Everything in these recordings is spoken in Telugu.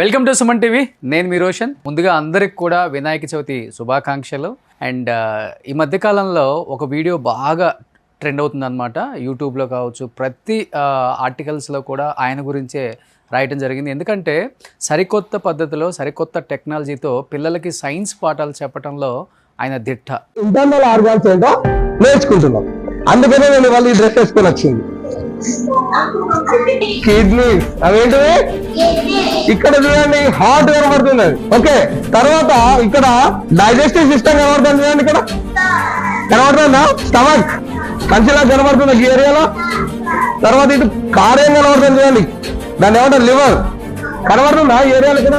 Welcome to Suman TV. నేను మీ రోషన్. ముందుగా అందరికి కూడా వినాయక చవితి శుభాకాంక్షలు. అండ్ ఈ మధ్య కాలంలో ఒక వీడియో బాగా ట్రెండ్ అవుతుంది అనమాట యూట్యూబ్లో కావచ్చు ప్రతి ఆర్టికల్స్లో కూడా ఆయన గురించే రాయటం జరిగింది. ఎందుకంటే సరికొత్త పద్ధతిలో సరికొత్త టెక్నాలజీతో పిల్లలకి సైన్స్ పాఠాలు చెప్పడంలో ఆయన దిట్ట. ఇంటర్నల్ ఆర్గాన్స్ ఏంటో నేర్చుకుంటున్నాం. అందుకనే నేను వాళ్ళు ఈ డ్రెస్ వేసుకొని వచ్చింది. కిడ్నీ అవేంటివి? ఇక్కడ చూడండి హార్ట్ కనబడుతుంది. ఓకే తర్వాత ఇక్కడ డైజెస్టివ్ సిస్టమ్ కనబడుతుంది చూడండి ఇక్కడ. కనబడుతుందా? స్టమక్. మంచిలా కనబడుతుంది ఈ ఏరియాలో. తర్వాత ఇటు కారేం కనబడుతుంది చూడండి. దాన్ని ఏమంటారు? లివర్. కనబడుతుందా ఈ ఏరియాలో ఇక్కడ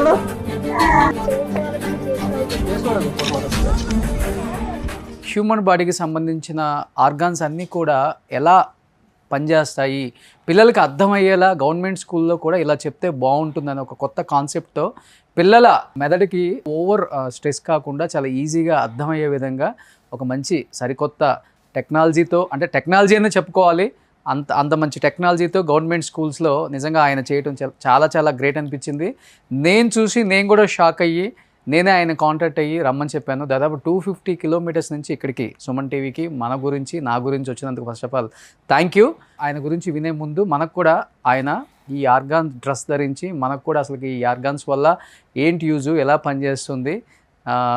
హ్యూమన్ బాడీకి సంబంధించిన ఆర్గాన్స్ అన్నీ కూడా ఎలా పనిచేస్తాయి. పిల్లలకు అర్థమయ్యేలా గవర్నమెంట్ స్కూల్లో కూడా ఇలా చెప్తే బాగుంటుందని ఒక కొత్త కాన్సెప్ట్తో పిల్లల మెదడుకి ఓవర్ స్ట్రెస్ కాకుండా చాలా ఈజీగా అర్థమయ్యే విధంగా ఒక మంచి సరికొత్త టెక్నాలజీతో అంటే టెక్నాలజీ అనే చెప్పుకోవాలి. అంత అంత మంచి టెక్నాలజీతో గవర్నమెంట్ స్కూల్స్లో నిజంగా ఆయన చేయటం చాలా చాలా గ్రేట్ అనిపించింది. నేను చూసి నేను కూడా షాక్ అయ్యి నేనే ఆయన కాంటాక్ట్ అయ్యి రమ్మని చెప్పాను. దాదాపు టూ ఫిఫ్టీ కిలోమీటర్స్ నుంచి ఇక్కడికి సుమన్ టీవీకి మన గురించి నా గురించి వచ్చినందుకు first of all thank you ఆయన గురించి వినే ముందు మనకు కూడా ఆయన ఈ ఆర్గాన్ డ్రెస్ ధరించి మనకు కూడా అసలు ఈ ఆర్గాన్స్ వల్ల ఏంటి యూజు ఎలా పనిచేస్తుంది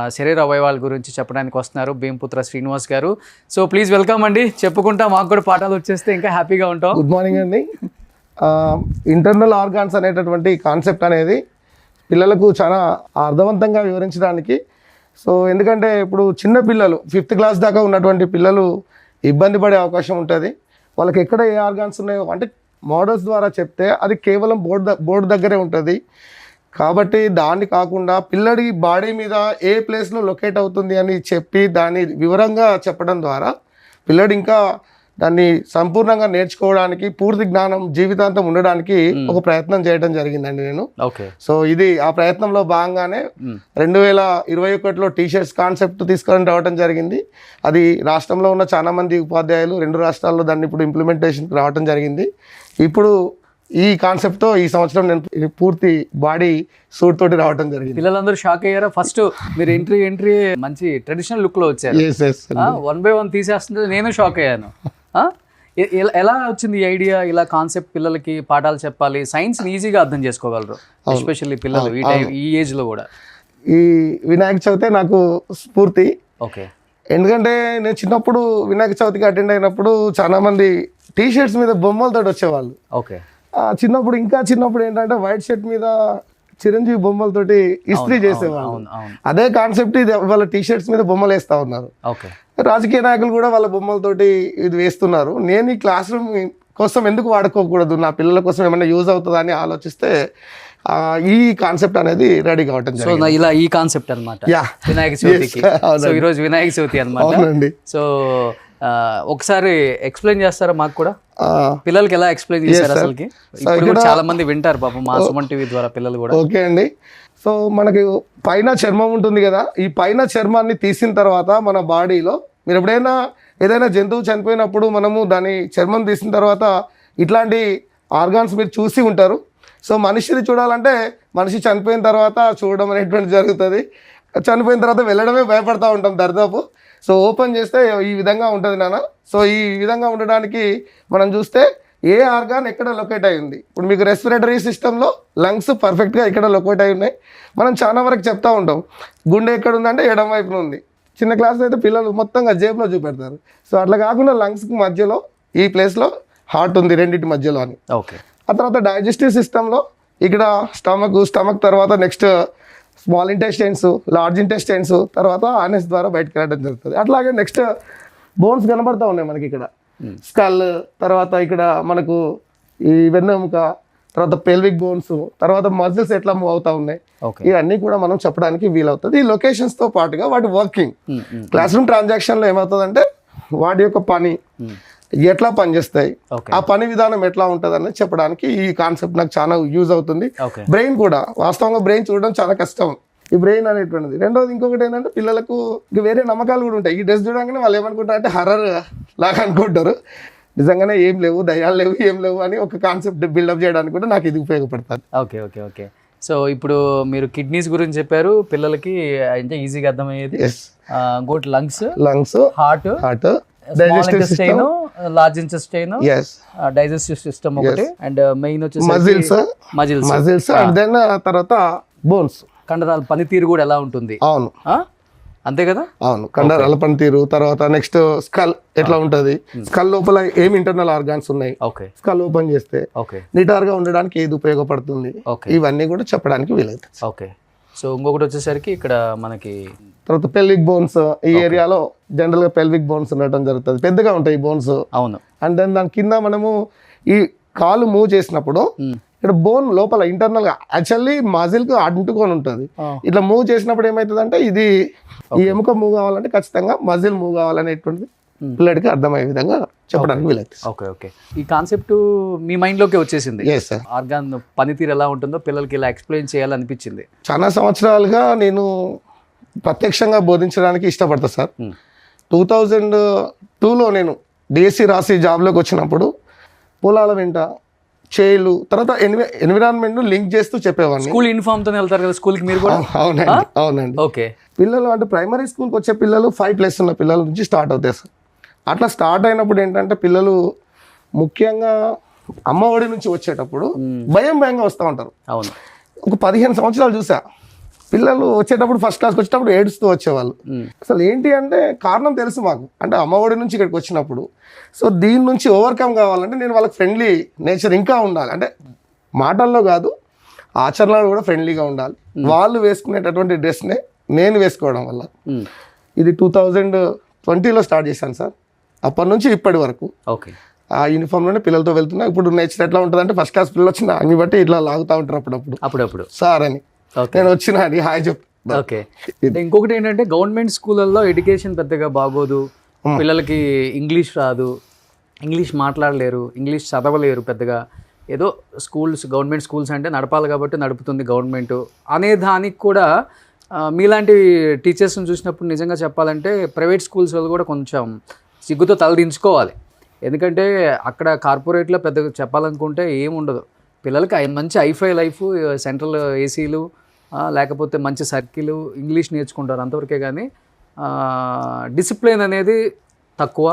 శరీర అవయవాల గురించి చెప్పడానికి వస్తున్నారు భీంపుత్ర శ్రీనివాస్ గారు. సో ప్లీజ్ వెల్కమ్ అండి. చెప్పుకుంటా మాకు కూడా పాఠాలు వచ్చేస్తే ఇంకా హ్యాపీగా ఉంటాం. గుడ్ మార్నింగ్ అండి. ఇంటర్నల్ ఆర్గాన్స్ అనేటటువంటి కాన్సెప్ట్ అనేది పిల్లలకు చాలా అర్థవంతంగా వివరించడానికి. సో ఎందుకంటే ఇప్పుడు చిన్న పిల్లలు ఫిఫ్త్ క్లాస్ దాకా ఉన్నటువంటి పిల్లలు ఇబ్బంది పడే అవకాశం ఉంటుంది. వాళ్ళకి ఎక్కడ ఏ ఆర్గాన్స్ ఉన్నాయో అంటే మోడల్స్ ద్వారా చెప్తే అది కేవలం బోర్డు బోర్డు దగ్గరే ఉంటుంది. కాబట్టి దాన్ని కాకుండా పిల్లడి బాడీ మీద ఏ ప్లేస్లో లొకేట్ అవుతుంది అని చెప్పి దాన్ని వివరంగా చెప్పడం ద్వారా పిల్లడు ఇంకా దాన్ని సంపూర్ణంగా నేర్చుకోవడానికి పూర్తి జ్ఞానం జీవితాంతం ఉండడానికి ఒక ప్రయత్నం చేయడం జరిగిందండి నేను. ఓకే. సో ఇది ఆ ప్రయత్నంలో భాగంగానే రెండు వేల ఇరవై ఒకటిలో టీషర్ట్స్ కాన్సెప్ట్ తీసుకొని రావడం జరిగింది. అది రాష్ట్రంలో ఉన్న చాలా మంది ఉపాధ్యాయులు రెండు రాష్ట్రాల్లో దాన్ని ఇప్పుడు ఇంప్లిమెంటేషన్కి రావడం జరిగింది. ఇప్పుడు ఈ కాన్సెప్ట్తో ఈ సంవత్సరం నేను పూర్తి బాడీ సూట్ తోటి రావడం జరిగింది. పిల్లలందరూ షాక్ అయ్యారా? ఫస్ట్ మీరు ఎంట్రీ ఎంట్రీ మంచి ట్రెడిషనల్ లుక్లో వచ్చారు. వన్ బై వన్ తీసేస్తుంటే నేను షాక్ అయ్యాను. ఎలా వచ్చింది ఈ ఐడియా? ఇలా కాన్సెప్ట్ పిల్లలకి పాఠాలు చెప్పాలి. సైన్స్ ఈజీగా అర్థం చేసుకోగలరు ఎస్పెషల్లీ పిల్లలు ఈ టైం ఈ ఏజ్లో కూడా. ఈ వినాయక చవితే నాకు స్ఫూర్తి. ఓకే. ఎందుకంటే నేను చిన్నప్పుడు వినాయక చవితికి అటెండ్ అయినప్పుడు చాలా మంది టీ షర్ట్స్ మీద బొమ్మలతో వచ్చేవాళ్ళు. ఓకే. చిన్నప్పుడు ఇంకా చిన్నప్పుడు ఏంటంటే వైట్ షర్ట్ మీద చిరంజీవి బొమ్మలతోటి ఇస్త్రీ చేసేవాళ్ళు. అదే కాన్సెప్ట్ ఇది వాళ్ళ టీ షర్ట్స్ మీద బొమ్మలు వేస్తా ఉన్నారు. ఓకే. రాజకీయ నాయకులు కూడా వాళ్ళ బొమ్మలతోటి ఇది వేస్తున్నారు. నేను ఈ క్లాస్ రూమ్ కోసం ఎందుకు వాడుకోకూడదు? నా పిల్లల కోసం ఏమైనా యూజ్ అవుతుందా అని ఆలోచిస్తే ఆ, ఈ కాన్సెప్ట్ అనేది రెడీ కావటం సో ఇలా ఈ కాన్సెప్ట్ Yeah. వినాయక చవితికి. సో ఈరోజు వినాయక చవితి అన్నమాట. అవునండి. సో ఒకసారి ఎక్స్ప్లెయిన్ చేస్తారా మాకు కూడా? పిల్లలకి ఎలా ఎక్స్ప్లెయిన్ చేశారు అసలుకి? ఇప్పుడు చాలా మంది వింటారు పాపం మా సుమన్ టీవీ ద్వారా పిల్లలు కూడా. ఓకే అండి. సో మనకి పైన చర్మం ఉంటుంది కదా ఈ పైన చర్మాన్ని తీసిన తర్వాత మన బాడీలో మీరు ఎప్పుడైనా ఏదైనా జంతువు చనిపోయినప్పుడు మనము దాని చర్మం తీసిన తర్వాత ఇట్లాంటి ఆర్గాన్స్ మీరు చూసి ఉంటారు. సో మనిషిని చూడాలంటే మనిషి చనిపోయిన తర్వాత చూడడం అనేటువంటి జరుగుతుంది. చనిపోయిన తర్వాత వెళ్ళడమే భయపడతా ఉంటాం దరిదాపు. సో ఓపెన్ చేస్తే ఈ విధంగా ఉంటుంది నాన్న. సో ఈ విధంగా ఉండడానికి మనం చూస్తే ఏ ఆర్గాన్ ఎక్కడ లొకేట్ అయి ఉంది ఇప్పుడు మీకు రెస్పిరేటరీ సిస్టంలో లంగ్స్ పర్ఫెక్ట్గా ఇక్కడ లొకేట్ అయి ఉన్నాయి. మనం చాలా వరకు చెప్తా ఉంటాం గుండె ఎక్కడ ఉందంటే ఎడం వైపున ఉంది. చిన్న క్లాస్ అయితే పిల్లలు మొత్తంగా జేబులో చూపెడతారు. సో అట్లా కాకుండా లంగ్స్కి మధ్యలో ఈ ప్లేస్లో హార్ట్ ఉంది రెండింటి మధ్యలో అని. ఓకే. ఆ తర్వాత డైజెస్టివ్ సిస్టంలో ఇక్కడ స్టమక్ స్టమక్ తర్వాత next small intestines large intestines తర్వాత ఆనెస్ ద్వారా బయటకు రావడం జరుగుతుంది. అట్లాగే నెక్స్ట్ బోన్స్ కనబడతా ఉన్నాయి మనకి ఇక్కడ. స్కల్ తర్వాత ఇక్కడ మనకు ఈ వెన్నెముక తర్వాత పెల్విక్ బోన్స్ తర్వాత మజిల్స్ ఎట్లా మూవ్ అవుతా ఉన్నాయి? ఇవన్నీ కూడా మనం చెప్పడానికి వీలవుతుంది. ఈ లొకేషన్స్తో పాటుగా వాటి వర్కింగ్ క్లాస్ రూమ్ ట్రాన్సాక్షన్లో ఏమవుతుందంటే వాటి యొక్క పని ఎట్లా పనిచేస్తాయి? ఆ పని విధానం ఎట్లా ఉంటుంది అనేది చెప్పడానికి ఈ కాన్సెప్ట్ నాకు చాలా యూజ్ అవుతుంది. బ్రెయిన్ కూడా వాస్తవంగా బ్రెయిన్ చూడడం చాలా కష్టం. ఈ బ్రెయిన్ అనేటువంటిది. రెండోది ఇంకొకటి ఏంటంటే పిల్లలకు ఇంక వేరే నమ్మకాలు కూడా ఉంటాయి. ఈ డ్రెస్ చూడగానే వాళ్ళు ఏమనుకుంటారు అంటే హర్రర్ లాగా అనుకుంటారు. నిజంగానే ఏం లేవు దయాలు లేవు ఏం లేవు అని ఒక కాన్సెప్ట్ బిల్డప్ చేయడానికి కూడా నాకు ఇది ఉపయోగపడుతుంది. Okay okay okay. సో ఇప్పుడు మీరు కిడ్నీస్ గురించి చెప్పారు. పిల్లలకి అంటే ఈజీగా అర్థమయ్యేది. Gut lungs lungs heart heart large intestine digestive system ఒకటి. అండ్ మెయిన్ వచ్చేసి muscles muscles muscles and then తర్వాత బోన్స్ కండరాల పనితీరు కూడా ఎలా ఉంటుంది? అవును? అంతే కదా? అవును. కండరాల పనితీరు తర్వాత నెక్స్ట్ స్కల్ ఎట్లా ఉంటది? స్కల్ లోపల ఏం ఇంటర్నల్ ఆర్గాన్స్ ఉన్నాయి? ఓకే స్కల్ ఓపెన్ చేస్తే ఓకే నిటారుగా ఉండడానికి ఏది ఉపయోగపడుతుంది? ఇవన్నీ కూడా చెప్పడానికి వీలవుతుంది. ఓకే సో ఇంకొకటి వచ్చేసరికి ఇక్కడ మనకి తర్వాత పెల్విక్ బోన్స్ ఈ ఏరియాలో జనరల్గా పెల్విక్ బోన్స్ ఉండటం జరుగుతుంది. పెద్దగా ఉంటాయి బోన్స్ అవును. అండ్ దెన్ దాని కింద మనము ఈ కాలు మూవ్ చేసినప్పుడు మ్మ్. ఇక్కడ బోన్ లోపల ఇంటర్నల్గా యాక్చువల్లీ మజిల్కు అంటుకొని ఉంటుంది. ఇట్లా మూవ్ చేసినప్పుడు ఏమవుతుందంటే ఇది ఈ ఎముక మూవ్ కావాలంటే ఖచ్చితంగా మజిల్ మూవ్ కావాలనేటువంటిది పిల్లడికి అర్థమయ్యే విధంగా చెప్పడానికి వీలవుతుంది ఓకే ఓకే ఈ కాన్సెప్ట్ మీ మైండ్లోకి వచ్చేసింది. ఎస్ సార్ ఆర్గాన్ పనితీరు ఎలా ఉంటుందో పిల్లలకి ఇలా ఎక్స్ప్లెయిన్ చేయాలనిపించింది. చాలా సంవత్సరాలుగా నేను ప్రత్యక్షంగా బోధించడానికి ఇష్టపడతా సార్. టూ థౌజండ్ టూలో నేను డిఎస్సి రాసి జాబ్లోకి వచ్చినప్పుడు పొలాల వెంట చేలు తర్వాత ఎన్వి ఎన్విరాన్మెంట్ లింక్ చేస్తూ చెప్పేవాడిని. స్కూల్ యూనిఫామ్ తోనే వెళ్తారు కదా స్కూల్కి మీరు కూడా? అవునండి అవునండి. ఓకే. పిల్లలు అంటే ప్రైమరీ స్కూల్కి వచ్చే పిల్లలు ఫైవ్ ప్లస్ ఉన్న పిల్లల నుంచి స్టార్ట్ అవుతాయి సార్. అట్లా స్టార్ట్ అయినప్పుడు ఏంటంటే పిల్లలు ముఖ్యంగా అమ్మ ఒడి నుంచి వచ్చేటప్పుడు భయం భయంగా వస్తూ ఉంటారు. అవును. ఒక పదిహేను సంవత్సరాలు చూసా. పిల్లలు వచ్చేటప్పుడు ఫస్ట్ క్లాస్కి వచ్చేటప్పుడు ఏడుస్తూ వచ్చేవాళ్ళు. అసలు ఏంటి అంటే కారణం తెలుసు మాకు. అంటే అమ్మఒడి నుంచి ఇక్కడికి వచ్చినప్పుడు. సో దీని నుంచి ఓవర్కమ్ కావాలంటే నేను వాళ్ళకి ఫ్రెండ్లీ నేచర్ ఇంకా ఉండాలి. అంటే మాటల్లో కాదు ఆచరణలో కూడా ఫ్రెండ్లీగా ఉండాలి. వాళ్ళు వేసుకునేటటువంటి డ్రెస్నే నేను వేసుకోవడం వల్ల. ఇది టూ థౌజండ్ ట్వంటీలో స్టార్ట్ చేశాను సార్. అప్పటి నుంచి ఇప్పటి వరకు. ఓకే. ఆ యూనిఫామ్లోనే పిల్లలతో వెళ్తున్నా. ఇప్పుడు నేచర్ ఎట్లా ఉంటుందంటే ఫస్ట్ క్లాస్ పిల్లలు వచ్చిన అంగి బట్టి ఇట్లా లాగుతూ ఉంటారు అప్పుడప్పుడు. అప్పుడప్పుడు. సార్ అని. నేను వచ్చిన అని హాయ్ చెప్ ఓకే. ఇంకొకటి ఏంటంటే గవర్నమెంట్ స్కూళ్ళల్లో ఎడ్యుకేషన్ పెద్దగా బాగోదు. పిల్లలకి ఇంగ్లీష్ రాదు. ఇంగ్లీష్ మాట్లాడలేరు. ఇంగ్లీష్ చదవలేరు పెద్దగా. ఏదో స్కూల్స్ గవర్నమెంట్ స్కూల్స్ అంటే నడపాలి కాబట్టి నడుపుతుంది గవర్నమెంట్ అనే దానికి కూడా మీలాంటి టీచర్స్ని చూసినప్పుడు నిజంగా చెప్పాలంటే ప్రైవేట్ స్కూల్స్ వాళ్ళు కూడా కొంచెం సిగ్గుతో తలదించుకోవాలి ఎందుకంటే అక్కడ కార్పొరేట్లో పెద్దగా చెప్పాలనుకుంటే ఏం ఉండదు పిల్లలకి మంచి ఐఫై లైఫ్ సెంట్రల్ ఏసీలు లేకపోతే మంచి సర్కిల్ ఇంగ్లీష్ నేర్చుకుంటారు అంతవరకే కానీ డిసిప్లిన్ అనేది తక్కువ.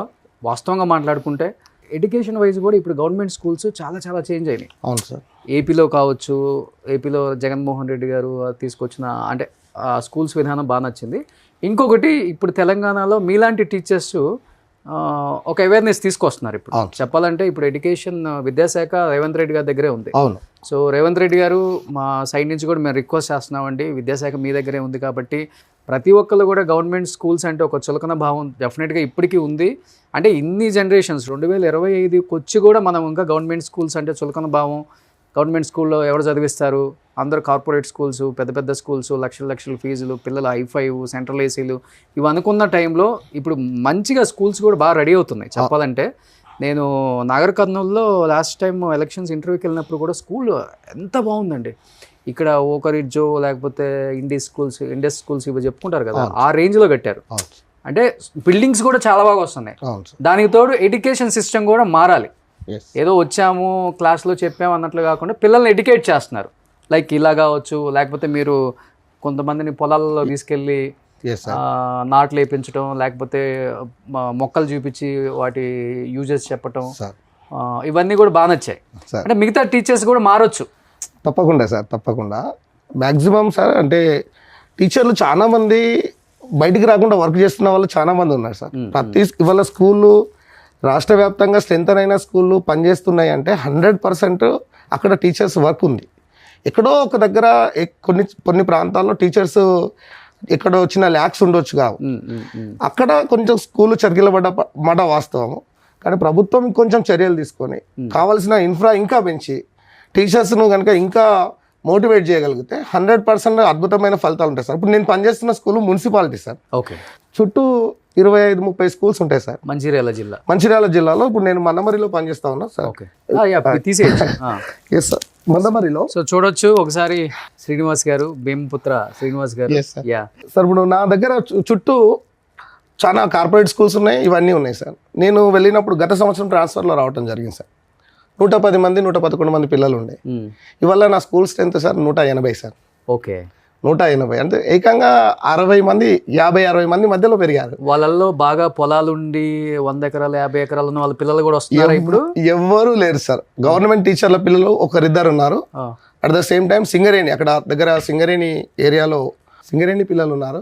వాస్తవంగా మాట్లాడుకుంటే ఎడ్యుకేషన్ వైజ్ కూడా ఇప్పుడు గవర్నమెంట్ స్కూల్స్ చాలా చాలా చేంజ్ అయినాయి. అవును సార్. ఏపీలో కావచ్చు ఏపీలో జగన్మోహన్ రెడ్డి గారు తీసుకొచ్చిన అంటే స్కూల్స్ విధానం బాగా నచ్చింది. ఇంకొకటి ఇప్పుడు తెలంగాణలో మీలాంటి టీచర్స్ ఒక అవేర్నెస్ తీసుకొస్తున్నారు ఇప్పుడు. చెప్పాలంటే ఇప్పుడు ఎడ్యుకేషన్ విద్యాశాఖ రేవంత్ రెడ్డి గారి దగ్గరే ఉంది. అవును. సో రేవంత్ రెడ్డి గారు మా సైడ్ నుంచి కూడా మేము రిక్వెస్ట్ చేస్తున్నామండి. విద్యాశాఖ మీ దగ్గరే ఉంది కాబట్టి ప్రతి ఒక్కళ్ళు కూడా గవర్నమెంట్ స్కూల్స్ అంటే ఒక చులకన భావం డెఫినెట్గా ఇప్పటికీ ఉంది. అంటే ఇన్ని జనరేషన్స్ రెండు వేల ఇరవై ఐదుకి వచ్చి కూడా మనం ఇంకా గవర్నమెంట్ స్కూల్స్ అంటే చులకన భావం. గవర్నమెంట్ స్కూల్లో ఎవరు చదివిస్తారు? అందరూ కార్పొరేట్ స్కూల్స్ పెద్ద పెద్ద స్కూల్స్ లక్షల లక్షల ఫీజులు పిల్లల ఐఫైవ్ సెంట్రల్ ఏసీలు ఇవి అనుకున్న టైంలో ఇప్పుడు మంచిగా స్కూల్స్ కూడా బాగా రెడీ అవుతున్నాయి చెప్పాలంటే. నేను నాగర్ కర్నూలులో లాస్ట్ టైం ఎలక్షన్స్ ఇంటర్వ్యూకి వెళ్ళినప్పుడు కూడా స్కూల్ ఎంత బాగుందండి. ఇక్కడ ఓకరిడ్జో లేకపోతే ఇండియస్ స్కూల్స్ ఇండియస్ స్కూల్స్ ఇవి చెప్పుకుంటారు కదా ఆ రేంజ్లో కట్టారు. అంటే బిల్డింగ్స్ కూడా చాలా బాగా వస్తున్నాయి. దానికి తోడు ఎడ్యుకేషన్ సిస్టమ్ కూడా మారాలి. ఏదో వచ్చాము క్లాస్లో చెప్పాము అన్నట్లు కాకుండా పిల్లల్ని ఎడ్యుకేట్ చేస్తున్నారు. లైక్ ఇలా కావచ్చు లేకపోతే మీరు కొంతమందిని పొలాలలో తీసుకెళ్ళి నాట్లు వేయించడం లేకపోతే మొక్కలు చూపించి వాటి యూజెస్ చెప్పటం. ఇవన్నీ కూడా బాగా నచ్చాయి. సార్ అంటే మిగతా టీచర్స్ కూడా మారొచ్చు. తప్పకుండా సార్ తప్పకుండా. మ్యాక్సిమం సార్ అంటే టీచర్లు చాలా మంది బయటికి రాకుండా వర్క్ చేస్తున్న వాళ్ళు చాలా మంది ఉన్నారు సార్ ప్రతి ఇవాళ స్కూళ్ళు రాష్ట్ర వ్యాప్తంగా స్ట్రెంత్ అయిన స్కూళ్ళు పనిచేస్తున్నాయి అంటే హండ్రెడ్ పర్సెంట్ అక్కడ టీచర్స్ వర్క్ ఉంది. ఎక్కడో ఒక దగ్గర కొన్ని కొన్ని ప్రాంతాల్లో టీచర్స్ ఎక్కడో చిన్న ల్యాక్స్ ఉండొచ్చు కావు. అక్కడ కొంచెం స్కూల్ చర్కిలబడ్డ మాట వాస్తవము. కానీ ప్రభుత్వం కొంచెం చర్యలు తీసుకొని కావాల్సిన ఇన్ఫ్రా ఇంకా పెంచి టీచర్స్ను కనుక ఇంకా మోటివేట్ చేయగలిగితే హండ్రెడ్ పర్సెంట్ అద్భుతమైన ఫలితాలు ఉంటాయి సార్. ఇప్పుడు నేను పనిచేస్తున్న స్కూల్ మున్సిపాలిటీ సార్. ఓకే. చుట్టూ ఇరవై ఐదు ముప్పై స్కూల్స్ ఉంటాయి సార్. మంచిర్యాల జిల్లా. మంచిర్యాల జిల్లాలో ఇప్పుడు నేను మందమరిలో పనిచేస్తా ఉన్నా సార్. ఓకే. తీసేయచ్చు. Yes sir మందమరిలో. సో చూడొచ్చు. ఒకసారి శ్రీనివాస్ గారు భీమపుత్ర శ్రీనివాస్ గారు. యా సార్ ఇప్పుడు నా దగ్గర చుట్టూ చాలా కార్పొరేట్ స్కూల్స్ ఉన్నాయి. ఇవన్నీ ఉన్నాయి సార్. నేను వెళ్ళినప్పుడు గత సంవత్సరం ట్రాన్స్ఫర్లో రావటం జరిగింది సార్. నూట పది మంది నూట పదకొండు మంది పిల్లలు ఉండే. ఉమ్. ఇవాళ నా స్కూల్ స్ట్రెంత్ సార్ నూట ఎనభై సార్. ఓకే నూట ఎనభై అంటే ఏకంగా అరవై మంది యాభై అరవై మంది మధ్యలో పెరిగారు. వాళ్ళల్లో బాగా పొలాలుండి వంద ఎకరాలు యాభై ఎకరాలు ఉన్న వాళ్ళ పిల్లలు కూడా వస్తున్నారా ఇప్పుడు? ఎవ్వరూ లేరు సార్. గవర్నమెంట్ టీచర్ల పిల్లలు ఒకరిద్దరు ఉన్నారు. At the same time Singareni అక్కడ దగ్గర సింగరేణి ఏరియాలో సింగరేణి పిల్లలు ఉన్నారు.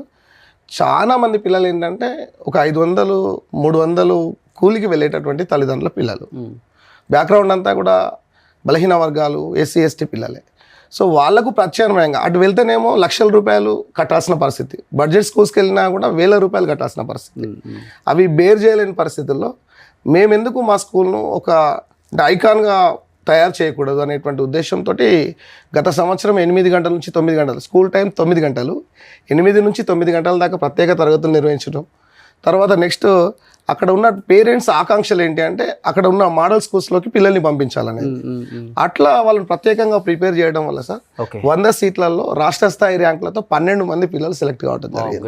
చాలా మంది పిల్లలు ఏంటంటే ఒక ఐదు వందలు మూడు వందలు కూలికి వెళ్ళేటటువంటి తల్లిదండ్రుల పిల్లలు. బ్యాక్గ్రౌండ్ అంతా కూడా బలహీన వర్గాలు ఎస్సీ ఎస్టీ పిల్లలే. సో వాళ్ళకు ప్రత్యామ్నాయంగా అటు వెళ్తేనేమో లక్షల రూపాయలు కట్టాల్సిన పరిస్థితి. బడ్జెట్ స్కూల్స్కి వెళ్ళినా కూడా వేల రూపాయలు కట్టాల్సిన పరిస్థితి. అవి బేర్ చేయలేని పరిస్థితుల్లో మేమెందుకు మా స్కూల్ను ఒక ఐకాన్గా తయారు చేయకూడదు అనేటువంటి ఉద్దేశంతో గత సంవత్సరం ఎనిమిది గంటల నుంచి తొమ్మిది గంటలు స్కూల్ టైం తొమ్మిది గంటలు. ఎనిమిది నుంచి తొమ్మిది గంటల దాకా ప్రత్యేక తరగతులు నిర్వహించడం. తర్వాత నెక్స్ట్ అక్కడ ఉన్న పేరెంట్స్ ఆకాంక్షలు ఏంటి అంటే అక్కడ ఉన్న మోడల్ స్కూల్స్లోకి పిల్లల్ని పంపించాలనేది ఉమ్. అట్లా వాళ్ళని ప్రత్యేకంగా ప్రిపేర్ చేయడం వల్ల సార్ వంద సీట్లలో రాష్ట్ర స్థాయి ర్యాంకులతో పన్నెండు మంది పిల్లలు సెలెక్ట్ కావడం జరిగింది.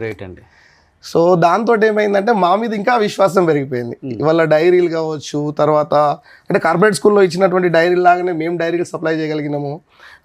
సో దాంతో ఏమైందంటే మా మీద ఇంకా విశ్వాసం పెరిగిపోయింది. ఇవాళ డైరీలు కావచ్చు తర్వాత అంటే కార్పొరేట్ స్కూల్లో ఇచ్చినటువంటి డైరీలు లాగానే మేము డైరీలు సప్లై చేయగలిగినాము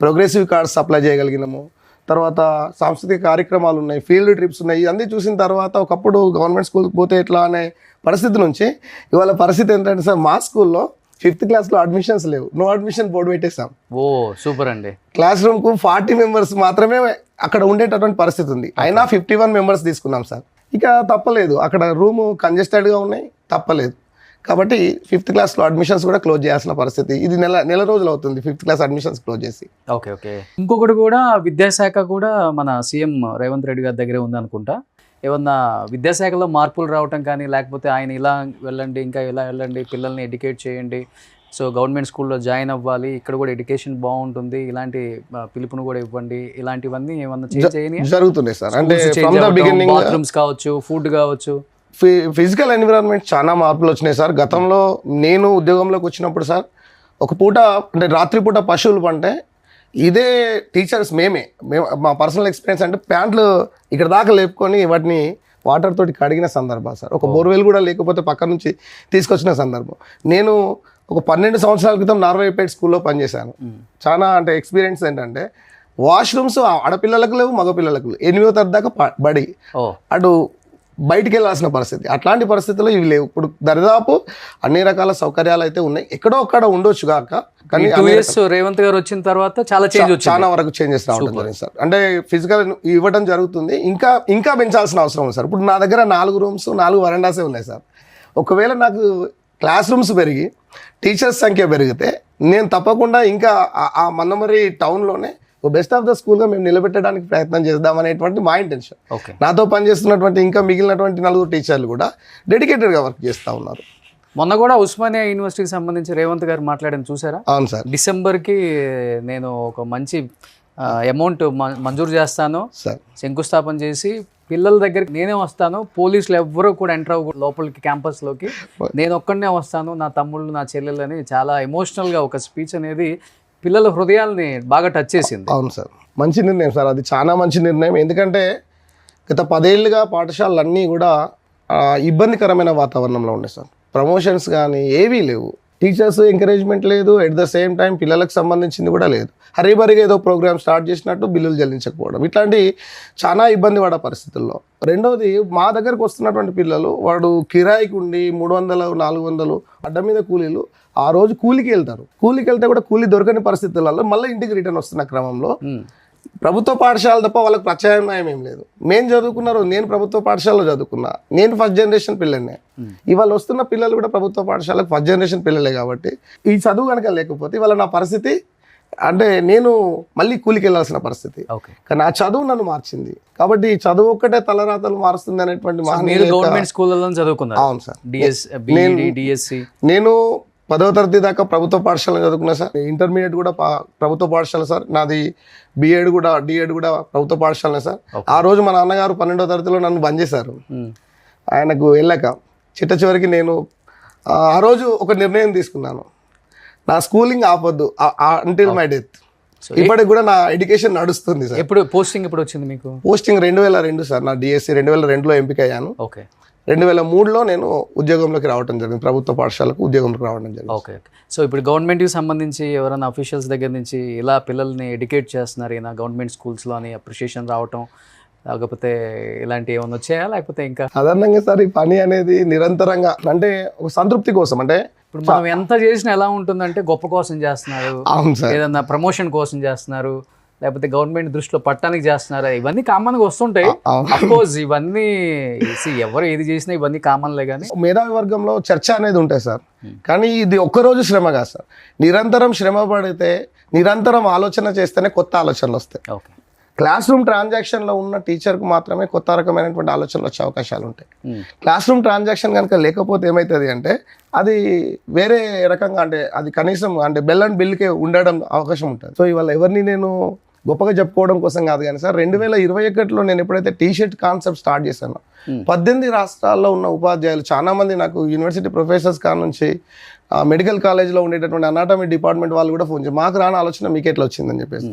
ప్రోగ్రెసివ్ కార్డ్స్ సప్లై చేయగలిగినాము తర్వాత సాంస్కృతిక కార్యక్రమాలు ఉన్నాయి ఫీల్డ్ ట్రిప్స్ ఉన్నాయి ఇవన్నీ చూసిన తర్వాత ఒకప్పుడు గవర్నమెంట్ స్కూల్కి పోతే ఎట్లా అనే పరిస్థితి నుంచి ఇవాళ పరిస్థితి ఏంటంటే సార్ మా స్కూల్లో ఫిఫ్త్ క్లాస్లో అడ్మిషన్స్ లేవు. నో అడ్మిషన్ బోర్డు పెట్టేసాం ఓ సూపర్ అండి. క్లాస్ రూమ్కు ఫార్టీ మెంబర్స్ మాత్రమే అక్కడ ఉండేటటువంటి పరిస్థితి ఉంది. అయినా ఫిఫ్టీ వన్ మెంబర్స్ తీసుకున్నాం సార్. ఇక తప్పలేదు. అక్కడ రూము కంజెస్టెడ్గా ఉన్నాయి. తప్పలేదు. కాబట్టి ఫిఫ్త్ క్లాస్లో అడ్మిషన్స్ కూడా క్లోజ్ చేయాల్సిన పరిస్థితి. ఇది నెల నెల రోజులు అవుతుంది ఫిఫ్త్ క్లాస్ అడ్మిషన్స్ క్లోజ్ చేసి. Okay okay. ఇంకొకటి కూడా విద్యాశాఖ కూడా మన సీఎం రేవంత్ రెడ్డి గారి దగ్గరే ఉంది అనుకుంటా ఏమన్నా విద్యాశాఖలో మార్పులు రావటం కానీ లేకపోతే ఆయన ఇలా వెళ్ళండి ఇంకా ఇలా వెళ్ళండి పిల్లల్ని ఎడ్యుకేట్ చేయండి. సో గవర్నమెంట్ స్కూల్లో జాయిన్ అవ్వాలి ఇక్కడ కూడా ఎడ్యుకేషన్ బాగుంటుంది ఇలాంటి పిలుపును కూడా ఇవ్వండి ఇలాంటివన్నీ ఏమన్నా చేయని జరుగుతున్నాయి సార్. అంటే బాత్రూమ్స్ కావచ్చు ఫుడ్ కావచ్చు. ఫిజికల్ ఎన్విరాన్మెంట్ చాలా మార్పులు వచ్చినాయి సార్. గతంలో నేను ఉద్యోగంలోకి వచ్చినప్పుడు సార్ ఒక పూట అంటే రాత్రిపూట పశువులు పంటే ఇదే టీచర్స్ మేమే. మేము మా పర్సనల్ ఎక్స్పీరియన్స్ అంటే ప్యాంట్లు ఇక్కడ దాకా లేపుకొని వాటిని వాటర్ తోటి కడిగిన సందర్భం సార్. ఒక బోర్వెల్ కూడా లేకపోతే పక్క నుంచి తీసుకొచ్చిన సందర్భం. నేను ఒక పన్నెండు సంవత్సరాల క్రితం నార్వేపేట్ స్కూల్లో పనిచేశాను. చాలా అంటే ఎక్స్పీరియన్స్ ఏంటంటే వాష్రూమ్స్ ఆడపిల్లలకు లేవు మగపిల్లలకు లేవు. ఎనిమిదో తరగతి దాకా ప- బడి. అటు బయటికి వెళ్ళాల్సిన పరిస్థితి. అట్లాంటి పరిస్థితుల్లో ఇవి లేవు. ఇప్పుడు దరిదాపు అన్ని రకాల సౌకర్యాలు అయితే ఉన్నాయి. ఎక్కడో ఒక్కడ ఉండొచ్చు కాక కానీ రేవంత్ గారు వచ్చిన తర్వాత చాలా చేంజ్ చాలా వరకు చేంజెస్ రావడం జరిగింది సార్. అంటే ఫిజికల్ ఇవ్వడం జరుగుతుంది. ఇంకా ఇంకా పెంచాల్సిన అవసరం ఉంది సార్. ఇప్పుడు నా దగ్గర నాలుగు రూమ్స్ నాలుగు వరండాసే ఉన్నాయి సార్. ఒకవేళ నాకు క్లాస్ రూమ్స్ పెరిగి టీచర్స్ సంఖ్య పెరిగితే నేను తప్పకుండా ఇంకా ఆ- ఆ మన్నమరి టౌన్లోనే బెస్ట్ ఆఫ్ ద స్కూల్గా మేము నిలబెట్టడానికి ప్రయత్నం చేద్దాం అనేటువంటి మా ఇంటెన్షన్ ఓకే నాతో పనిచేస్తున్నటువంటి ఇంకా మిగిలినటువంటి నలుగురు టీచర్లు కూడా డెడికేటెడ్గా వర్క్ చేస్తూ ఉన్నారు. మొన్న కూడా ఉస్మానియా యూనివర్సిటీకి సంబంధించి రేవంత్ గారు మాట్లాడింది చూసారా? అవును సార్. డిసెంబర్కి నేను ఒక మంచి అమౌంట్ మంజూరు చేస్తాను. సార్. శంకుస్థాపన చేసి పిల్లల దగ్గరికి నేనే వస్తాను. పోలీసులు ఎవ్వరూ కూడా ఎంటర్ అవ్వ లోపలికి క్యాంపస్లోకి నేను ఒక్కడనే వస్తాను. నా తమ్ముళ్ళు నా చెల్లెలు అని చాలా ఎమోషనల్గా ఒక స్పీచ్ అనేది పిల్లల హృదయాల్ని బాగా టచ్ చేసింది. అవును సార్. మంచి నిర్ణయం సార్. అది చాలా మంచి నిర్ణయం. ఎందుకంటే గత పదేళ్ళుగా పాఠశాలలు కూడా ఇబ్బందికరమైన వాతావరణంలో ఉండే సార్. ప్రమోషన్స్ కానీ ఏవీ లేవు. టీచర్స్ ఎంకరేజ్మెంట్ లేదు. ఎట్ ద సేమ్ టైం పిల్లలకు సంబంధించింది కూడా లేదు. హరీబరిగా ఏదో ప్రోగ్రామ్ స్టార్ట్ చేసినట్టు బిల్లులు చెల్లించకపోవడం. ఇట్లాంటి చాలా ఇబ్బంది పడే పరిస్థితుల్లో. రెండవది మా దగ్గరకు వస్తున్నటువంటి పిల్లలు వాడు కిరాయికి ఉండి మూడు వందలు నాలుగు వందలు అడ్డ మీద కూలీలు ఆ రోజు కూలికి వెళ్తారు. కూలికి వెళ్తే కూడా కూలి దొరకని పరిస్థితులలో మళ్ళీ ఇంటికి రిటర్న్ వస్తున్న క్రమంలో ప్రభుత్వ పాఠశాల తప్ప వాళ్ళకి ప్రత్యామ్నాయం ఏం లేదు. మేము చదువుకున్నారు నేను ప్రభుత్వ పాఠశాలలో చదువుకున్నా. నేను ఫస్ట్ జనరేషన్ పిల్లల్నే. ఇవాళ వస్తున్న పిల్లలు కూడా ప్రభుత్వ పాఠశాలకు ఫస్ట్ జనరేషన్ పిల్లలే కాబట్టి ఈ చదువు కనుక లేకపోతే ఇవాళ నా పరిస్థితి అంటే నేను మళ్ళీ కూలికి వెళ్ళాల్సిన పరిస్థితి. కానీ ఆ చదువు నన్ను మార్చింది. కాబట్టి ఈ చదువు ఒక్కటే తలరాతలు మారుస్తుంది అనేటువంటి గవర్నమెంట్ స్కూళ్ళలో అవును సార్. డిఎస్సి నేను పదవ తరగతి దాకా ప్రభుత్వ పాఠశాల చదువుకున్నా సార్. ఇంటర్మీడియట్ కూడా ప్రభుత్వ పాఠశాల సార్. నాది బిఎడ్ కూడా డిఎడ్ కూడా ప్రభుత్వ పాఠశాలనే సార్. ఆ రోజు మా నాన్నగారు పన్నెండవ తరగతిలో నన్ను బంద్ చేశారు. ఆయనకు వెళ్ళాక చిట్ట చివరికి నేను ఆ ఆ రోజు ఒక నిర్ణయం తీసుకున్నాను. నా స్కూలింగ్ ఆపొద్దు అంటిల్ మై డెత్ ఇప్పటికి కూడా నా ఎడ్యుకేషన్ నడుస్తుంది సార్. ఎప్పుడు పోస్టింగ్ ఎప్పుడు వచ్చింది మీకు? పోస్టింగ్ రెండు వేల రెండు సార్. నా డిఎస్సి రెండు వేల రెండులో ఎంపిక అయ్యాను. ఓకే. రెండు వేల మూడులో నేను ఉద్యోగంలోకి రావడం జరిగింది. ప్రభుత్వ పాఠశాలకు ఉద్యోగంలోకి రావడం జరిగింది. Okay okay. సో ఇప్పుడు గవర్నమెంట్కి సంబంధించి ఎవరైనా అఫీషియల్స్ దగ్గర నుంచి ఇలా పిల్లల్ని ఎడ్యుకేట్ చేస్తున్నారు ఈయన గవర్నమెంట్ స్కూల్స్లో అని అప్రిషియేషన్ రావటం లేకపోతే ఇలాంటివి ఏమైనా వచ్చాయా? లేకపోతే ఇంకా సాధారణంగా సార్ ఈ పని అనేది నిరంతరంగా అంటే ఒక సంతృప్తి కోసం అంటే ఇప్పుడు మనం ఎంత చేసినా ఎలా ఉంటుందంటే గొప్ప కోసం చేస్తున్నారు అవును సార్. ఏదన్నా ప్రమోషన్ కోసం చేస్తున్నారు లేకపోతే గవర్నమెంట్ దృష్టిలో పట్టడానికి చేస్తున్నారు? ఇవన్నీ కామన్గా వస్తుంటాయి. అఫ్కోర్స్ ఇవన్నీ ఎవరు ఏది చేసినా ఇవన్నీ కామన్లే కానీ మేధావి వర్గంలో చర్చ అనేది ఉంటుంది సార్. కానీ ఇది ఒక్కరోజు శ్రమ కాదు సార్. నిరంతరం శ్రమ పడితే నిరంతరం ఆలోచన చేస్తేనే కొత్త ఆలోచనలు వస్తాయి. ఓకే క్లాస్ రూమ్ ట్రాన్సాక్షన్లో ఉన్న టీచర్కు మాత్రమే కొత్త రకమైనటువంటి ఆలోచనలు వచ్చే అవకాశాలు ఉంటాయి. క్లాస్ రూమ్ ట్రాన్సాక్షన్ కనుక లేకపోతే ఏమవుతుంది అంటే అది వేరే రకంగా అంటే అది కనీసం అంటే బెల్ అండ్ బిల్కే ఉండడం అవకాశం ఉంటుంది. సో ఇవాళ ఎవరిని నేను గొప్పగా చెప్పుకోవడం కోసం కాదు కానీ సార్ రెండు వేల ఇరవై ఒకటిలో నేను ఎప్పుడైతే టీ షర్ట్ కాన్సెప్ట్ స్టార్ట్ చేశానో Hmm. పద్దెనిమిది రాష్ట్రాల్లో ఉన్న ఉపాధ్యాయులు చాలా మంది నాకు యూనివర్సిటీ ప్రొఫెసర్స్ కా నుంచి మెడికల్ కాలేజ్లో ఉండేటటువంటి అనాటమీ డిపార్ట్మెంట్ వాళ్ళు కూడా ఫోన్ చేసి మాకు రాని ఆలోచన మీకు ఎట్లా వచ్చిందని చెప్పేసి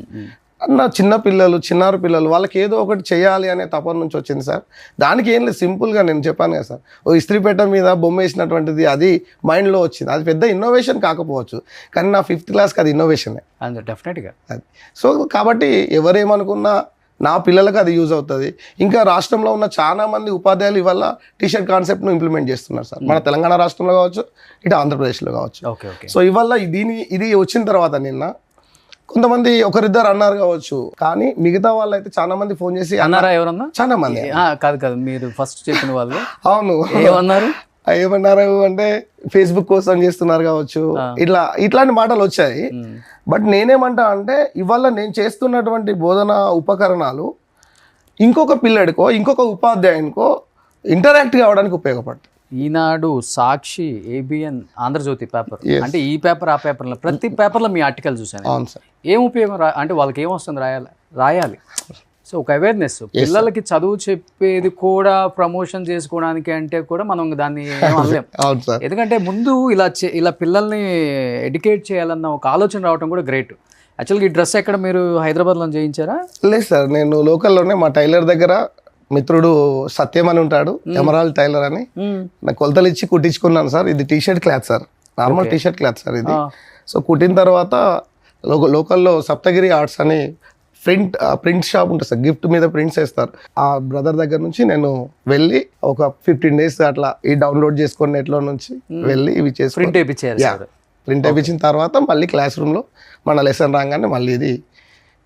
అన్న చిన్న పిల్లలు చిన్నారు పిల్లలు వాళ్ళకి ఏదో ఒకటి చేయాలి అనే తపన నుంచి వచ్చింది సార్. దానికి ఏం లేదు సింపుల్గా నేను చెప్పాను కదా సార్. ఓ ఇస్త్రీపేట మీద బొమ్మ వేసినటువంటిది అది మైండ్లో వచ్చింది. అది పెద్ద ఇన్నోవేషన్ కాకపోవచ్చు కానీ నా ఫిఫ్త్ క్లాస్కి అది ఇన్నోవేషనే అందు డెఫినెట్గా అది. సో కాబట్టి ఎవరేమనుకున్నా నా పిల్లలకు అది యూజ్ అవుతుంది. ఇంకా రాష్ట్రంలో ఉన్న చాలా మంది ఉపాధ్యాయులు ఇవాళ టీషర్ట్ కాన్సెప్ట్ను ఇంప్లిమెంట్ చేస్తున్నారు సార్. మన తెలంగాణ రాష్ట్రంలో కావచ్చు ఇటు ఆంధ్రప్రదేశ్లో కావచ్చు. Okay okay. సో ఇవాళ దీని ఇది వచ్చిన తర్వాత నిన్న కొంతమంది ఒకరిద్దరు అన్నారు కావచ్చు. కానీ మిగతా వాళ్ళు అయితే చాలా మంది ఫోన్ చేసి అన్న అన్నారా ఎవరన్నా? చాలా మంది. కాదు కాదు మీరు ఫస్ట్ చెప్పిన వాళ్ళు. అవును. ఏమన్నారు? ఏమన్నారు అంటే ఫేస్బుక్ కోసం చేస్తున్నారు కావచ్చు. ఇట్లా ఇట్లాంటి మాటలు వచ్చాయి. బట్ నేనేమంటా అంటే ఇవాళ నేను చేస్తున్నటువంటి బోధన ఉపకరణాలు ఇంకొక పిల్లడికో ఇంకొక ఉపాధ్యాయునికో ఇంటరాక్ట్ కావడానికి ఉపయోగపడతాయి. Eenadu Sakshi ABN Andhrajyothi paper. అంటే ఈ పేపర్ ఆ పేపర్లో ప్రతి పేపర్లో మీ ఆర్టికల్ చూసాను ఏం ఉపయోగం రా అంటే వాళ్ళకి ఏం వస్తుంది రాయాలి రాయాలి? సో ఒక అవేర్నెస్ పిల్లలకి చదువు చెప్పేది కూడా ప్రమోషన్ చేసుకోవడానికి అంటే కూడా మనం దాన్ని అనలేం. ఎందుకంటే ముందు ఇలా ఇలా పిల్లల్ని ఎడ్యుకేట్ చేయాలన్న ఒక ఆలోచన రావడం కూడా గ్రేట్ యాక్చువల్గా ఈ డ్రెస్ ఎక్కడ మీరు హైదరాబాద్లో చేయించారా లేదు సార్ నేను లోకల్లోనే మా టైలర్ దగ్గర మిత్రుడు సత్యం అని ఉంటాడు ఎమరాల్ టైలర్ అని. నాకు కొలతలు ఇచ్చి కుట్టించుకున్నాను సార్. ఇది T shirt cloth sir. Normal T shirt cloth sir ఇది. సో కుట్టిన తర్వాత లోక లోకల్లో సప్తగిరి ఆర్ట్స్ అని ప్రింట్ ప్రింట్ షాప్ ఉంటుంది సార్. గిఫ్ట్ మీద ప్రింట్స్ వేస్తారు. ఆ బ్రదర్ దగ్గర నుంచి నేను వెళ్ళి ఒక ఫిఫ్టీన్ డేస్ అట్లా ఈ డౌన్లోడ్ చేసుకుని నెట్లో నుంచి వెళ్ళి ఇవి చేసుకుని ప్రింట్ వేయించారు ప్రింట్ వేయించిన తర్వాత మళ్ళీ క్లాస్ రూమ్లో మన లెసన్ రాగానే మళ్ళీ ఇది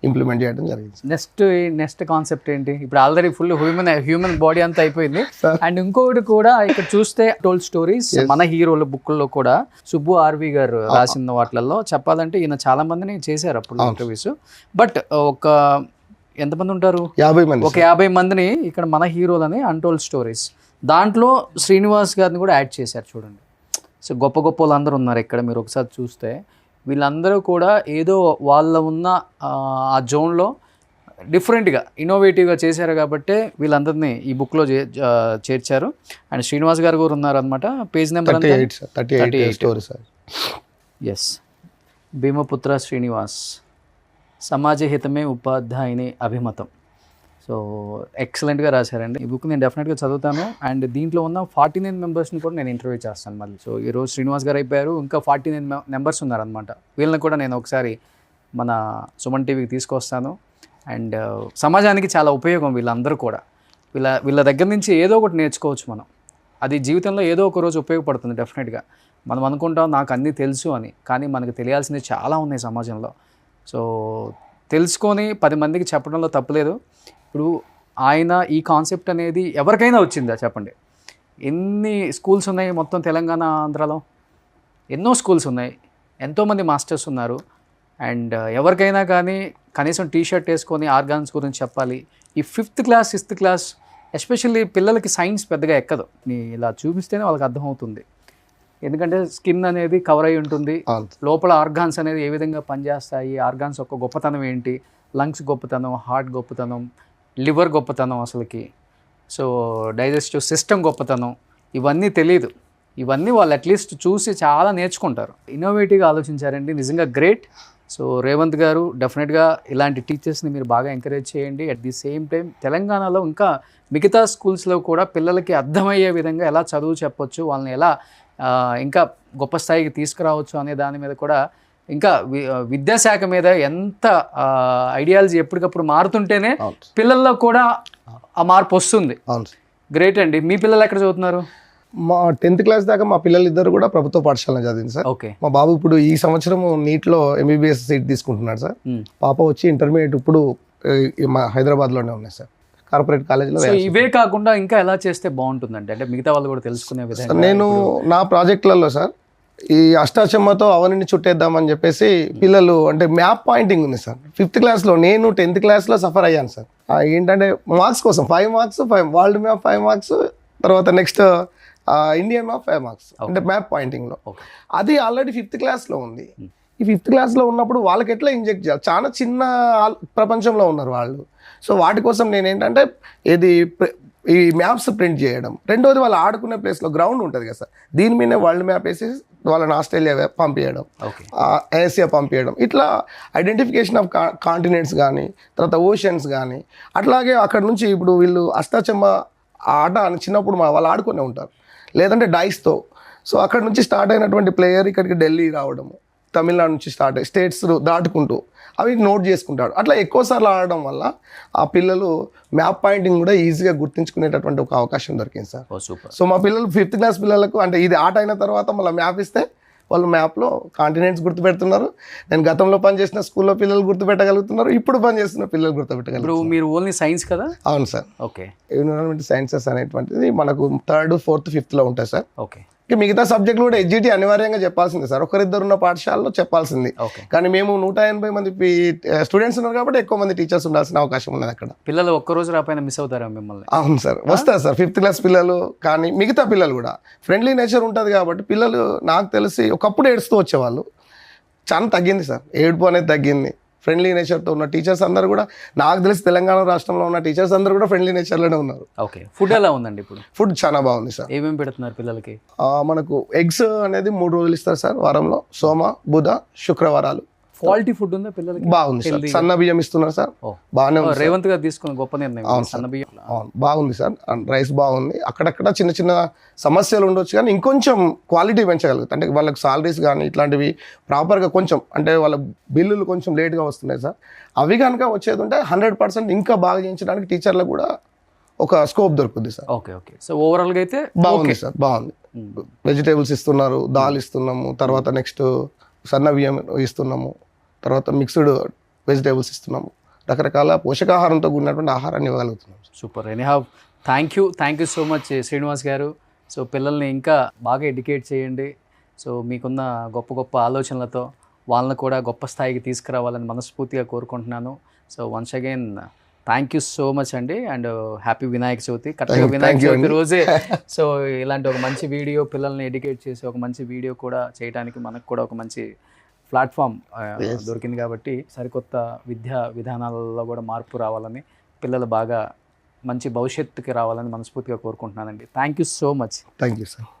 ఇంప్లిమెంట్ చేయడం జరిగింది నెక్స్ట్ నెక్స్ట్ కాన్సెప్ట్ ఏంటి? ఇప్పుడు already full human human body అంతా అయిపోయింది. అండ్ ఇంకొకటి కూడా ఇక్కడ చూస్తే టోల్ స్టోరీస్ మన హీరోల బుక్లో కూడా సుబ్బు ఆర్వి గారు రాసిన వాటిలలో చెప్పాలంటే ఈయన చాలా మందిని చేశారు అప్పుడు ఇంటర్వ్యూస్ బట్ ఒక ఎంతమంది ఉంటారు? యాభై మంది ఒక యాభై మందిని ఇక్కడ మన హీరోలని అన్టోల్డ్ స్టోరీస్ దాంట్లో శ్రీనివాస్ గారిని కూడా యాడ్ చేశారు చూడండి. సో గొప్ప గొప్ప వాళ్ళందరూ ఉన్నారు ఇక్కడ. మీరు ఒకసారి చూస్తే వీళ్ళందరూ కూడా ఏదో వాళ్ళ ఉన్న ఆ, జోన్లో డిఫరెంట్గా ఇన్నోవేటివ్గా చేశారు కాబట్టి వీళ్ళందరినీ ఈ బుక్లో చేర్చారు. అండ్ శ్రీనివాస్ గారు కూడా ఉన్నారు అనమాట page number thirty eight sir. S Bheemaputra Srinivas. సమాజ హితమే ఉపాధ్యాయుని అభిమతం. సో ఎక్సలెంట్గా రాశారండి. ఈ బుక్ నేను డెఫినెట్గా చదువుతాను. అండ్ దీంట్లో ఉన్న ఫార్టీ నైన్ మెంబర్స్ని కూడా నేను ఇంటర్వ్యూ చేస్తాను మళ్ళీ. సో ఈరోజు శ్రీనివాస్ గారు అయిపోయారు. ఇంకా ఫార్టీ నైన్ మెంబర్స్ ఉన్నారనమాట వీళ్ళని కూడా నేను ఒకసారి మన సుమన్ టీవీకి తీసుకొస్తాను. అండ్ uh, సమాజానికి చాలా ఉపయోగం వీళ్ళందరూ కూడా. వీళ్ళ వీళ్ళ దగ్గర నుంచి ఏదో ఒకటి నేర్చుకోవచ్చు మనం. అది జీవితంలో ఏదో ఒక రోజు ఉపయోగపడుతుంది డెఫినెట్గా మనం అనుకుంటాం నాకు అన్నీ తెలుసు అని. కానీ మనకు తెలియాల్సినవి చాలా ఉన్నాయి సమాజంలో. సో తెలుసుకొని పది మందికి చెప్పడంలో తప్పులేదు. ఇప్పుడు ఆయన ఈ కాన్సెప్ట్ అనేది ఎవరికైనా వచ్చిందా చెప్పండి. ఎన్ని స్కూల్స్ ఉన్నాయి మొత్తం తెలంగాణ ఆంధ్రాలో? ఎన్నో స్కూల్స్ ఉన్నాయి. ఎంతోమంది మాస్టర్స్ ఉన్నారు. అండ్ ఎవరికైనా కానీ కనీసం టీ షర్ట్ వేసుకొని ఆర్గాన్స్ గురించి చెప్పాలి. ఈ fifth class sixth class especially పిల్లలకి సైన్స్ పెద్దగా ఎక్కదు. నీ ఇలా చూపిస్తేనే వాళ్ళకి అర్థమవుతుంది. ఎందుకంటే స్కిన్ అనేది కవర్ అయి ఉంటుంది. లోపల ఆర్గాన్స్ అనేది ఏ విధంగా పనిచేస్తాయి ఆర్గాన్స్ యొక్క గొప్పతనం ఏంటి లంగ్స్ గొప్పతనం హార్ట్ గొప్పతనం లివర్ గొప్పతనం అసలుకి. సో డైజెస్టివ్ సిస్టమ్ గొప్పతనం ఇవన్నీ తెలియదు ఇవన్నీ వాళ్ళు అట్లీస్ట్ చూసి చాలా నేర్చుకుంటారు. ఇన్నోవేటివ్గా ఆలోచించారండి నిజంగా గ్రేట్ సో రేవంత్ గారు డెఫినెట్గా ఇలాంటి టీచర్స్ని మీరు బాగా ఎంకరేజ్ చేయండి. అట్ ది సేమ్ టైం తెలంగాణలో ఇంకా మిగతా స్కూల్స్లో కూడా పిల్లలకి అర్థమయ్యే విధంగా ఎలా చదువు చెప్పొచ్చు వాళ్ళని ఎలా ఇంకా గొప్ప స్థాయికి తీసుకురావచ్చు అనే దాని మీద కూడా ఇంకా విద్యాశాఖ మీద ఎంత ఐడియాలజీ ఎప్పటికప్పుడు మారుతుంటేనే పిల్లల్లో కూడా ఆ మార్పు వస్తుంది. గ్రేట్ అండి. మీ పిల్లలు ఎక్కడ చదువుతున్నారు? మా టెన్త్ క్లాస్ దాకా మా పిల్లలు ఇద్దరు కూడా ప్రభుత్వ పాఠశాలలో చదివింది సార్. ఓకే. మా బాబు ఇప్పుడు ఈ సంవత్సరం నీట్లో ఎంబీబీఎస్ సీట్ తీసుకుంటున్నాడు సార్. పాప వచ్చి ఇంటర్మీడియట్ ఇప్పుడు మా హైదరాబాద్లోనే ఉన్నాయి సార్. కార్పొరేట్ కాలేజ్లో సో ఇవే కాకుండా ఇంకా ఎలా చేస్తే బాగుంటుందంటే అంటే మిగతా వాళ్ళు కూడా తెలుసుకునే విధంగా నేను నా ప్రాజెక్టులలో సార్ ఈ అష్టాచమ్మతో అవనిని చుట్టేద్దామని చెప్పేసి పిల్లలు అంటే మ్యాప్ పాయింటింగ్ ఉంది సార్. ఫిఫ్త్ క్లాస్లో నేను టెన్త్ క్లాస్లో సఫర్ అయ్యాను సార్. ఏంటంటే మార్క్స్ కోసం five marks five world map five marks తర్వాత next Indian map five marks అంటే మ్యాప్ పాయింటింగ్లో. అది ఆల్రెడీ ఫిఫ్త్ క్లాస్లో ఉంది. ఈ ఫిఫ్త్ క్లాస్లో ఉన్నప్పుడు వాళ్ళకి ఎట్లా ఇంజెక్ట్ చేయాలి? చాలా చిన్న ప్రపంచంలో ఉన్నారు వాళ్ళు. సో వాటి కోసం నేను ఏంటంటే ఇది ఈ మ్యాప్స్ ప్రింట్ చేయడం. రెండోది వాళ్ళు ఆడుకునే ప్లేస్లో గ్రౌండ్ ఉంటుంది కదా సార్. దీని మీదనే వరల్డ్ మ్యాప్ వేసి వాళ్ళని ఆస్ట్రేలియా పంపించడం ఏసియా పంపించడం ఇట్లా ఐడెంటిఫికేషన్ ఆఫ్ కాంటినెంట్స్ కానీ తర్వాత ఓషన్స్ కానీ అట్లాగే అక్కడ నుంచి ఇప్పుడు వీళ్ళు అష్టాచమ్మ ఆట అని చిన్నప్పుడు మా వాళ్ళు ఆడుకునే ఉంటారు. లేదంటే డైస్తో. సో అక్కడ నుంచి స్టార్ట్ అయినటువంటి ప్లేయర్ ఇక్కడికి ఢిల్లీ రావడము. తమిళనాడు నుంచి స్టార్ట్ అయ్యి స్టేట్స్ దాటుకుంటూ అవి నోట్ చేసుకుంటాడు. అట్లా ఎక్కువ సార్లు ఆడడం వల్ల ఆ పిల్లలు మ్యాప్ పాయింటింగ్ కూడా ఈజీగా గుర్తించుకునేటటువంటి ఒక అవకాశం దొరికింది సార్. సూపర్. సో మా పిల్లలు ఫిఫ్త్ క్లాస్ పిల్లలకు అంటే ఇది ఆట అయిన తర్వాత మళ్ళీ మ్యాప్ ఇస్తే వాళ్ళు మ్యాప్లో కాంటినెంట్స్ గుర్తుపెడుతున్నారు. నేను గతంలో పనిచేసిన స్కూల్లో పిల్లలు గుర్తుపెట్టగలుగుతున్నారు. ఇప్పుడు పనిచేస్తున్న పిల్లలు ఇప్పుడు గుర్తుపెట్టగలుగుతున్నారు మీరు ఓన్లీ సైన్స్ కదా? అవును సార్. ఓకే. ఎన్విరాన్మెంట్ సైన్సెస్ అనేటువంటిది మనకు థర్డ్ ఫోర్త్ ఫిఫ్త్లో ఉంటాయి సార్. ఓకే. ఇక మిగతా సబ్జెక్టులు కూడా ఎడ్జిటీ అనివార్యంగా చెప్పాల్సిందే సార్. ఒకరిద్దరు ఉన్న పాఠశాలలో చెప్పాల్సింది. కానీ మేము నూట ఎనభై మంది స్టూడెంట్స్ ఉన్నారు కాబట్టి ఎక్కువ మంది టీచర్స్ ఉండాల్సిన అవకాశం ఉన్నది అక్కడ. పిల్లలు ఒక్కరోజు రాపైన మిస్ అవుతారా మిమ్మల్ని? అవును సార్. వస్తారు సార్. ఫిఫ్త్ క్లాస్ పిల్లలు కానీ మిగతా పిల్లలు కూడా. ఫ్రెండ్లీ నేచర్ ఉంటుంది కాబట్టి పిల్లలు నాకు తెలిసి ఒకప్పుడు ఏడుస్తూ వచ్చేవాళ్ళు. చాలా తగ్గింది సార్. ఏడుపు అనేది తగ్గింది. ఫ్రెండ్లీ నేచర్తో ఉన్న టీచర్స్ అందరూ కూడా నాకు తెలిసి తెలంగాణ రాష్ట్రంలో ఉన్న టీచర్స్ అందరూ కూడా ఫ్రెండ్లీ నేచర్లోనే ఉన్నారు. ఓకే. ఫుడ్ ఎలా ఉందండి ఇప్పుడు? ఫుడ్ చాలా బాగుంది సార్. ఏమేమి పెడుతున్నారు పిల్లలకి? మనకు ఎగ్స్ అనేది మూడు రోజులు ఇస్తారు సార్ వారంలో. సోమ బుధ శుక్రవారాలు. క్వాలిటీ ఫుడ్ ఉందా పిల్లలకి? బాగుంది సార్. సన్న బియ్యం ఇస్తున్నారు సార్. బాగానే ఉంది రేవంత్ గారు తీసుకున్న గొప్ప నిర్ణయం సన్న బియ్యం. అవును బాగుంది సార్. రైస్ బాగుంది. అక్కడక్కడ చిన్న చిన్న సమస్యలు ఉండొచ్చు కానీ ఇంకొంచెం క్వాలిటీ పెంచగలుగుతాం అంటే వాళ్ళకి సాలరీస్ కానీ ఇట్లాంటివి ప్రాపర్గా కొంచెం అంటే వాళ్ళ బిల్లులు కొంచెం లేట్గా వస్తున్నాయి సార్. అవి కనుక వచ్చేది ఉంటే హండ్రెడ్ పర్సెంట్ ఇంకా బాగా చేయించడానికి టీచర్లకు కూడా ఒక స్కోప్ దొరుకుతుంది సార్. Okay okay. సో ఓవరాల్గా అయితే బాగుంది సార్ బాగుంది. వెజిటేబుల్స్ ఇస్తున్నారు దాల్ ఇస్తున్నాము తర్వాత నెక్స్ట్ సన్న బియ్యం ఇస్తున్నాము. తర్వాత మిక్స్డ్ వెజిటేబుల్స్ ఇస్తున్నాము. రకరకాల పోషకాహారంతో కూడినటువంటి ఆహారాన్ని ఇవ్వగలుగుతున్నాం. Super. Anyhow thank you thank you so much Srinivas garu. So పిల్లల్ని ఇంకా బాగా ఎడ్యుకేట్ చేయండి. సో మీకున్న గొప్ప గొప్ప ఆలోచనలతో వాళ్ళని కూడా గొప్ప స్థాయికి తీసుకురావాలని మనస్ఫూర్తిగా కోరుకుంటున్నాను. So once again thank you so much అండి. అండ్ హ్యాపీ వినాయక చవితి కరెక్ట్గా వినాయక చవితి. రోజే. సో ఇలాంటి ఒక మంచి వీడియో పిల్లల్ని ఎడ్యుకేట్ చేసి ఒక మంచి వీడియో కూడా చేయడానికి మనకు కూడా ఒక మంచి ప్లాట్ఫామ్. దొరికింది కాబట్టి సరికొత్త విద్యా విధానాలలో కూడా మార్పు రావాలని పిల్లలు బాగా మంచి భవిష్యత్తుకి రావాలని మనస్ఫూర్తిగా కోరుకుంటున్నానండి. Thank you so much thank you sir